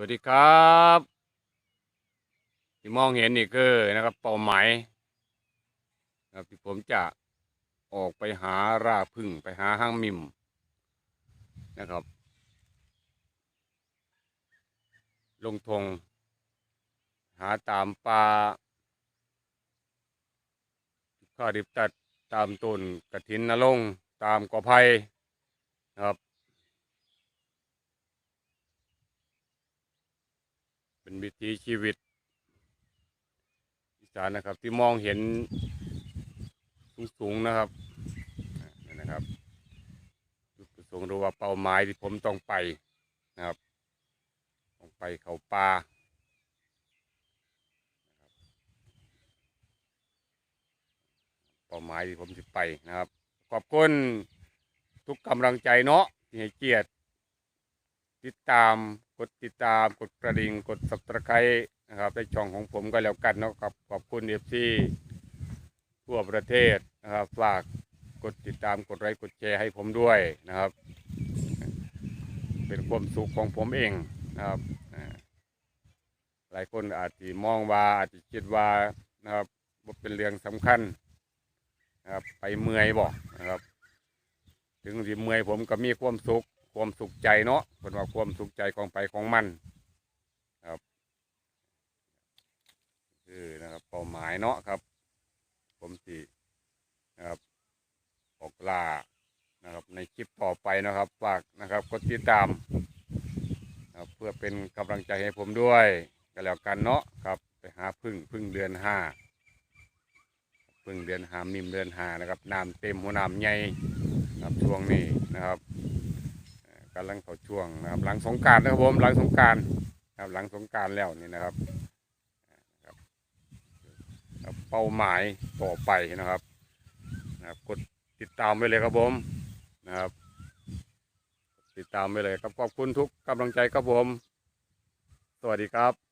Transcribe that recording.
วัสดีครับที่มองเห็นนี่คือนะครับ เป้าหมายนะครับที่ผมจะออกไปหาราพึ่งไปหาห้างมิมนะครับ ลงทง หาตามป่าข้าดิบตัดตามต้นกระถินนรงตามกอไผ่นะครับ เป็นวิถีชีวิตอีสานนะครับ ที่มองเห็นสูงๆนะครับนี่นะครับจุดประสงค์หรือว่าเป้าหมายที่ผมต้องไปนะครับต้องไปเขาป่าเป้าหมายที่ผมจะไปนะครับ ขอบคุณทุกกำลังใจเนาะที่ให้เกียรติติดตาม กดติดตามกดกระดิ่งกด subscribe นะครับในช่องของผมก็แล้วกันนะครับขอบคุณเอฟซีทั่วประเทศนะครับฝากกดติดตามกดไลค์กดแชร์ให้ผมด้วยนะครับ เป็นความสุขของผมเองนะครับหลายคนอาจจะมองว่าอาจจะคิดว่านะครับว่าเป็นเรื่องสำคัญนะครับไปเมื่อยบอกนะครับ ถึงที่เมื่อยผมก็มีความสุข ความสุขใจเนาะเป็นว่าความสุขใจของไปของมันครับคือนะครับเป้าหมายเนาะครับ ผมสินะครับออกล่านะครับในคลิปต่อไปนะครับฝากนะครับกดติดตามนะครับเพื่อเป็นกำลังใจให้ผมด้วยก็แล้วกันเนาะครับไปหาพึ่งพึ่งเดือนห้าพึ่งเดือนหามิมเดือนหานะครับน้ำเต็มหัวน้ำใหญ่นะครับช่วงนี้นะครับ กำลังเข้าช่วงนะครับ หลังสงการนะครับผมหลังสงกรารครับหลังสงการแล้วนี่นะครับเป้าหมายต่อไปนะครับนะครับ กดติดตามไปเลยครับผมนะครับ ติดตามไปเลยครับขอบคุณทุกกำลังใจครับผม สวัสดีครับ